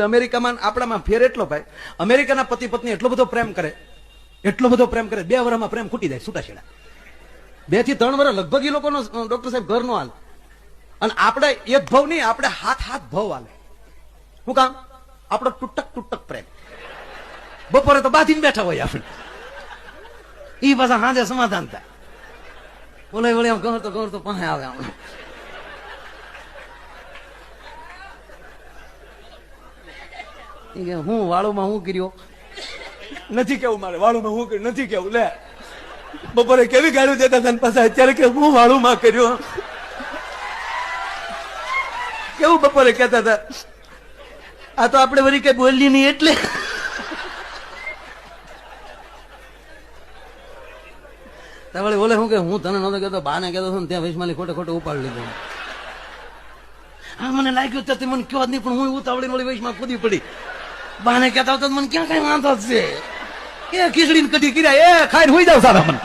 અમેરિકામાં આપણામાં ફેર એટલો ભાઈ. અમેરિકાના પતિ પત્ની એટલો બધો પ્રેમ કરે. એટલો બધો પ્રેમ કરે, બે વર્ષમાં પ્રેમ ખૂટી જાય છૂટાછેડા બેથી ત્રણ વર્ષ લગભગ એ લોકોનો ડોક્ટર સાહેબ ઘરનો હાલ. અને આપણે એક ભાવ નહીં, આપણે હાથ હાથ ભાવ હાલે. શું કામ? આપણો તૂટક તૂટક પ્રેમ. બપોરે તો બાંધીને બેઠા હોય આપણે. એ પાછા સાંજે સમાધાન થાય. બોલે બોલે આમ ગણતો તો પાસે આવે આમ. કે હું વાળુમાં હું કર્યો? નથી કેવું મારે, વાળુમાં હું કર્યું? નથી કેવું, લે. બપોરે કેવી ગાડી દેતા તને ને પાછા અત્યારે કે હું વાળુમાં કર્યો? કેવું બપોરે કહેતા હતા? આ તો આપણે વળી કઈ બોલી નહીં એટલે. તાવળે બોલે શું કે, હું તને નતો કહેતો, બાને કહેતો છું ને ત્યાં વૈશમાલી ખોટે ખોટે ઉપાડી લીધો. હા, મને લાગ્યું તો મને જ નહીં, પણ હું ઉતાવળી વળી વૈશમાં કૂદી પડી. બાને કહેતા હતા તો મને ક્યાં કઈ વાંધો છે? એ ખીચડી કઢી કર્યા, એ ખાઈને હોઈ જાવ સારા મને.